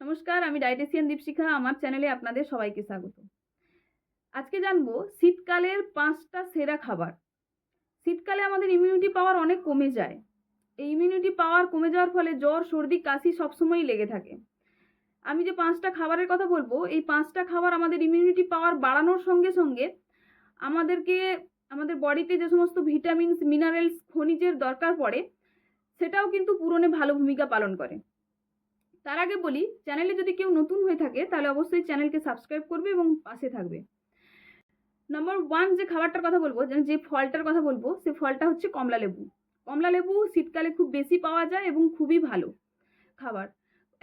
নমস্কার, আমি ডায়েটিশিয়ান দীপশিখা, আমার চ্যানেলে আপনাদের সবাইকে স্বাগত। আজকে জানব শীতকালের পাঁচটা সেরা খাবার। শীতকালে আমাদের ইমিউনিটি পাওয়ার অনেক কমে যায়। এই ইমিউনিটি পাওয়ার কমে যাওয়ার ফলে জ্বর, সর্দি, কাশি সবসময়ই লেগে থাকে। আমি যে পাঁচটা খাবারের কথা বলব, এই পাঁচটা খাবার আমাদের ইমিউনিটি পাওয়ার বাড়ানোর সঙ্গে সঙ্গে আমাদেরকে, আমাদের বডিতে যে সমস্ত ভিটামিনস মিনারেলস খনিজের দরকার পড়ে, সেটাও কিন্তু পূরণে ভালো ভূমিকা পালন করে। তার আগে বলি চ্যানেলে যদি কেউ নতুন হয়ে থাকে, তাহলে অবশ্যই চ্যানেলকে সাবস্ক্রাইব করবে এবং পাশে থাকবে। নম্বর ওয়ান যে খাবারটার কথা বলব যে ফলটার কথা বলব, সে ফলটা হচ্ছে কমলা লেবু। কমলা লেবু শীতকালে খুব বেশি পাওয়া যায় এবং খুবই ভালো খাবার।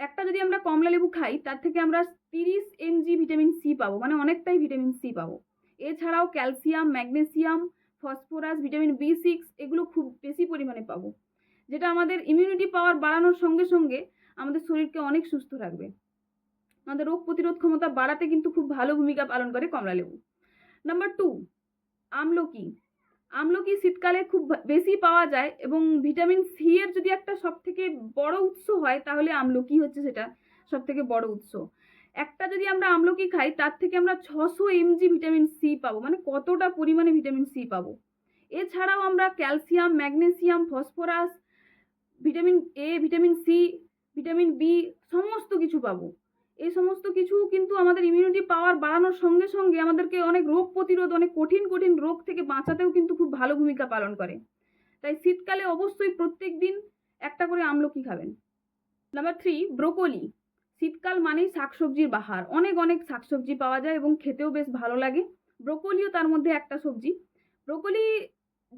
একটা যদি আমরা কমলা লেবু খাই, তার থেকে আমরা তিরিশ এমজি ভিটামিন সি পাবো মানে অনেকটাই ভিটামিন সি পাবো। এছাড়াও calcium, magnesium, phosphorus, vitamin B six, এগুলো খুব বেশি পরিমাণে পাবো। যেটা আমাদের ইমিউনিটি পাওয়ার বাড়ানোর সঙ্গে সঙ্গে আমাদের শরীরকে অনেক সুস্থ রাখবে। আমাদের রোগ প্রতিরোধ ক্ষমতা বাড়াতে কিন্তু খুব ভালো ভূমিকা পালন করে কমলা লেবু। নাম্বার টু আমলকি। আমলকি শীতকালে খুব বেশি পাওয়া যায় এবং ভিটামিন সি এর যদি একটা সব থেকে বড় উৎস হয়, তাহলে আমলকি হচ্ছে সেটা সব থেকে বড় উৎস। একটা যদি আমরা আমলকি খাই, তার থেকে আমরা ছশো এমজি ভিটামিন সি পাবো মানে কতটা পরিমাণে ভিটামিন সি পাবো। এছাড়াও আমরা calcium, magnesium, phosphorus, vitamin A vitamin C vitamin B সমস্ত কিছু পাবো। এই সমস্ত কিছু কিন্তু আমাদের ইমিউনিটি পাওয়ার বাড়ানোর সঙ্গে সঙ্গে আমাদেরকে অনেক রোগ প্রতিরোধ, অনেক কঠিন কঠিন রোগ থেকে বাঁচাতেও কিন্তু খুব ভালো ভূমিকা পালন করে। তাই শীতকালে অবশ্যই প্রত্যেক দিন একটা করে আমলকি খাবেন। নাম্বার থ্রি ব্রোকলি শীতকাল মানেই শাকসবজির বাহার। অনেক অনেক শাকসবজি পাওয়া যায় এবং খেতেও বেশ ভালো লাগে। ব্রোকলিও তার মধ্যে একটা সবজি। ব্রোকলি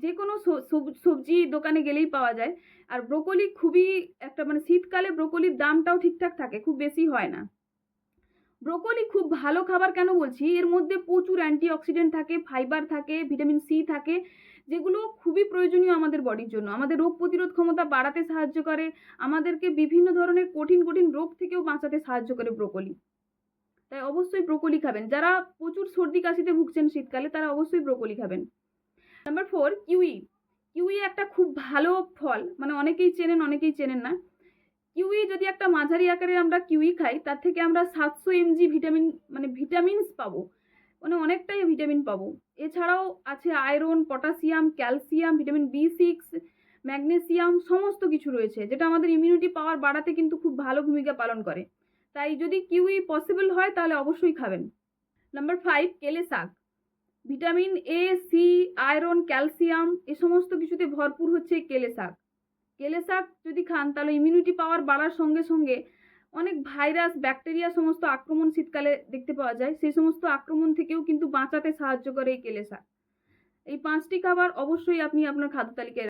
যে কোনো সব- সবজি দোকানে গেলেই পাওয়া যায়। আর ব্রোকলি খুবই একটা মানে শীতকালে ব্রোকলির দামটাও ঠিকঠাক থাকে, খুব বেশি হয় না। ব্রোকলি খুব ভালো খাবার কেন বলছি? এর মধ্যে প্রচুর অ্যান্টিঅক্সিডেন্ট থাকে, ফাইবার থাকে, ভিটামিন সি থাকে, যেগুলো খুবই প্রয়োজনীয় আমাদের বডির জন্য। আমাদের রোগ প্রতিরোধ ক্ষমতা বাড়াতে সাহায্য করে, আমাদেরকে বিভিন্ন ধরনের কঠিন কঠিন রোগ থেকেও বাঁচাতে সাহায্য করে ব্রোকলি। তাই অবশ্যই ব্রোকলি খাবেন। যারা প্রচুর সর্দি, কাশিতে ভুগছেন শীতকালে, তারা অবশ্যই ব্রোকলি খাবেন। নাম্বার ফোর কিউই কিউই একটা খুব ভালো ফল মানে অনেকেই চেনেন অনেকেই চেনেন না। কিউই যদি একটা মাঝারি আকারে আমরা কিউই খাই, তার থেকে আমরা সাতশো এমজি ভিটামিন মানে ভিটামিনস পাবো। মানে অনেকটাই ভিটামিন পাবো। এছাড়াও আছে iron potassium calcium vitamin B six magnesium সমস্ত কিছু রয়েছে, যেটা আমাদের ইমিউনিটি পাওয়ার বাড়াতে কিন্তু খুব ভালো ভূমিকা পালন করে। তাই যদি কিউই পসিবল হয়, তাহলে অবশ্যই খাবেন। নাম্বার ফাইভ কেলে শাক। Vitamin A C iron calcium এ সমস্ত কিছুতে ভরপুর হচ্ছে কেলে শাক। কেলে শাক যদি খান, তাহলে ইমিউনিটি পাওয়ার বাড়ার সঙ্গে সঙ্গে অনেক ভাইরাস ব্যাকটেরিয়া সমস্ত আক্রমণ শীতকালে দেখতে পাওয়া যায়। সেই সমস্ত আক্রমণ থেকেও কিন্তু বাঁচাতে সাহায্য করে এই কেলে শাক। এই পাঁচটি খাবার অবশ্যই আপনি আপনার খাদ্য তালিকায়